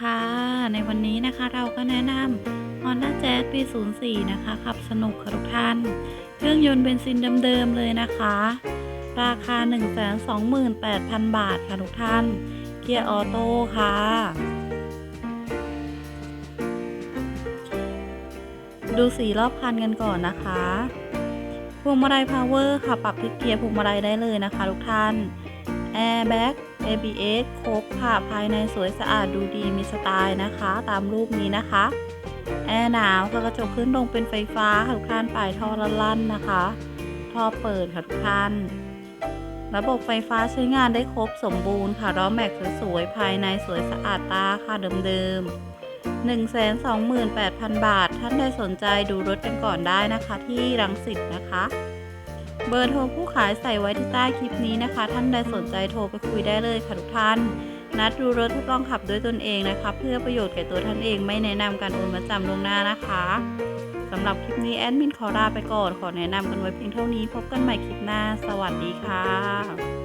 ค่ะ ในวันนี้นะคะเราก็แนะนำ Honda Jazz ปี 04 นะคะ ขับสนุกค่ะทุกท่าน เครื่องยนต์เบนซินเดิมๆเลยนะคะ ราคา 128,000 บาทค่ะทุกท่าน เกียร์ออโต้ค่ะ ดูสีรอบคันกันก่อนนะคะพวงมาลัยพาวเวอร์ค่ะ ปรับที่เกียร์พวงมาลัยได้เลยนะคะทุกท่าน แอร์แบ็ก ABS ครบค่ะ ภายในสวยสะอาดดูดีมีสไตล์นะคะ ตามรูปนี้นะคะ แอร์หนาวค่ะกระจกขึ้นลงเป็นไฟฟ้าค่ะทุกท่านปลายท่อลั่นๆนะคะ ท่อเปิดค่ะทุกท่านระบบไฟฟ้าใช้งานได้ครบสมบูรณ์ค่ะล้อแม็กสวยๆภายในสวยสะอาดตาค่ะเดิมๆ128,000 บาท ท่านใดสนใจดูรถกันก่อนได้นะคะที่รังสิตนะคะ เบอร์โทรผู้ขายใส่ไว้ที่ใต้คลิปนี้นะคะ ท่านใดสนใจโทรไปคุยได้เลยค่ะทุกท่าน นัดดูรถทดลองขับด้วยตนเองนะคะ เพื่อประโยชน์แก่ตัวท่านเองไม่แนะนำการโอนมาจำลวงหน้านะคะสำหรับคลิปนี้แอดมินขอลาไปก่อน ขอแนะนำกันไว้เพียงเท่านี้ พบกันใหม่คลิปหน้า สวัสดีค่ะ